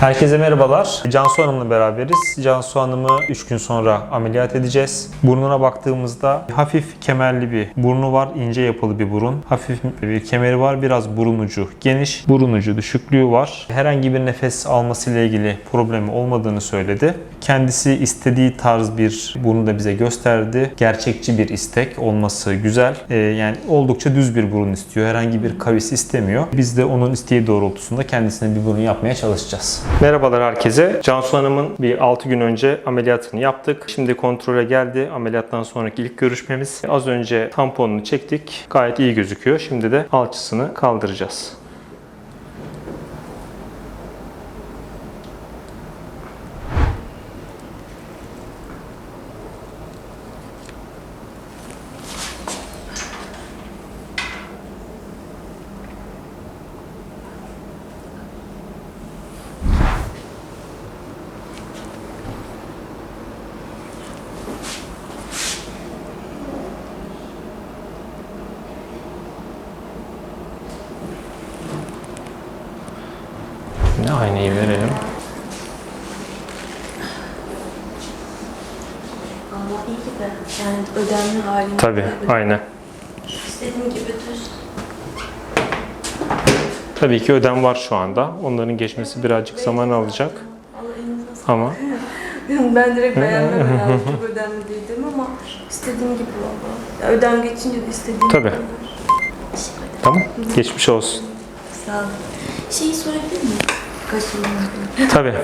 Herkese merhabalar. Cansu Hanım'la beraberiz. Cansu Hanım'ı 3 gün sonra ameliyat edeceğiz. Burnuna baktığımızda hafif kemerli bir burnu var. ince yapılı bir burun. Hafif bir kemeri var. Biraz burun ucu geniş. Burun ucu düşüklüğü var. Herhangi bir nefes almasıyla ilgili problemi olmadığını söyledi. Kendisi istediği tarz bir burnu da bize gösterdi. Gerçekçi bir istek olması güzel. Ee, yani oldukça düz bir burun istiyor. Herhangi bir kavis istemiyor. Biz de onun isteği doğrultusunda kendisine bir burun yapmaya çalışacağız. Merhabalar herkese. Cansu Hanım'ın bir 6 gün önce ameliyatını yaptık. Şimdi kontrole geldi. Ameliyattan sonraki ilk görüşmemiz. Az önce tamponunu çektik. Gayet iyi gözüküyor. Şimdi de alçısını kaldıracağız. Şimdi aynayı verelim. Ama iyi gibi. Yani ödemli halinde. Tabii, aynen. İstediğim gibi düz. Tabii ki ödem var şu anda. Onların geçmesi birazcık zaman alacak. Ama Ben direkt beğenmem yani. Çok ödemli değil değil mi ama istediğim gibi valla. Ya ödem geçince de istediğim Tabii. gibi. Ederim. tamam. Geçmiş olsun. Sağ olun. Şeyi sorabilir miyim? Kaşımı. Tabii.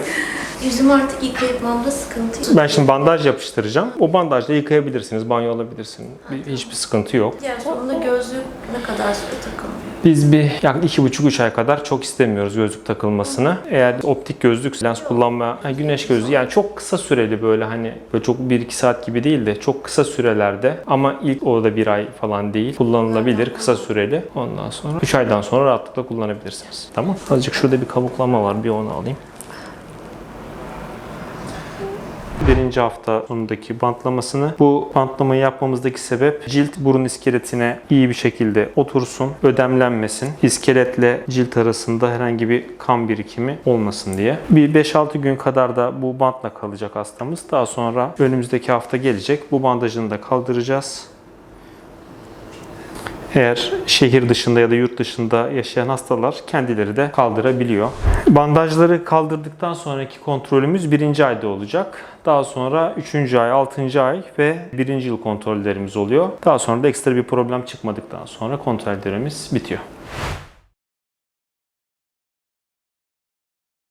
Yüzümü artık yıkayıpmamda sıkıntı yok. Ben şimdi bandaj yapıştıracağım. O bandajla yıkayabilirsiniz, banyo alabilirsiniz. Bir- Hiçbir sıkıntı yok. Diğer sonunda gözlük ne kadar süre takılıyor? Biz bir yaklaşık iki buçuk üç ay kadar çok istemiyoruz gözlük takılmasını. Eğer optik gözlük, lens kullanma, güneş gözlüğü yani çok kısa süreli böyle hani böyle çok 1-2 saat gibi değil de çok kısa sürelerde ama ilk o da bir ay falan değil kullanılabilir kısa süreli. Ondan sonra 3 aydan sonra rahatlıkla kullanabilirsiniz. Tamam. Azıcık şurada bir kabuklama var bir onu alayım. Birinci hafta sonundaki bantlamasını. Bu bantlamayı yapmamızdaki sebep cilt burun iskeletine iyi bir şekilde otursun, ödemlenmesin. İskeletle cilt arasında herhangi bir kan birikimi olmasın diye. Bir 5-6 gün kadar da bu bantla kalacak hastamız. Daha sonra önümüzdeki hafta gelecek. Bu bandajını da kaldıracağız. Eğer şehir dışında ya da yurt dışında yaşayan hastalar kendileri de kaldırabiliyor. Bandajları kaldırdıktan sonraki kontrolümüz birinci ayda olacak. Daha sonra 3. ay, 6. ay ve 1. yıl kontrollerimiz oluyor. Daha sonra da ekstra bir problem çıkmadıktan sonra kontrollerimiz bitiyor.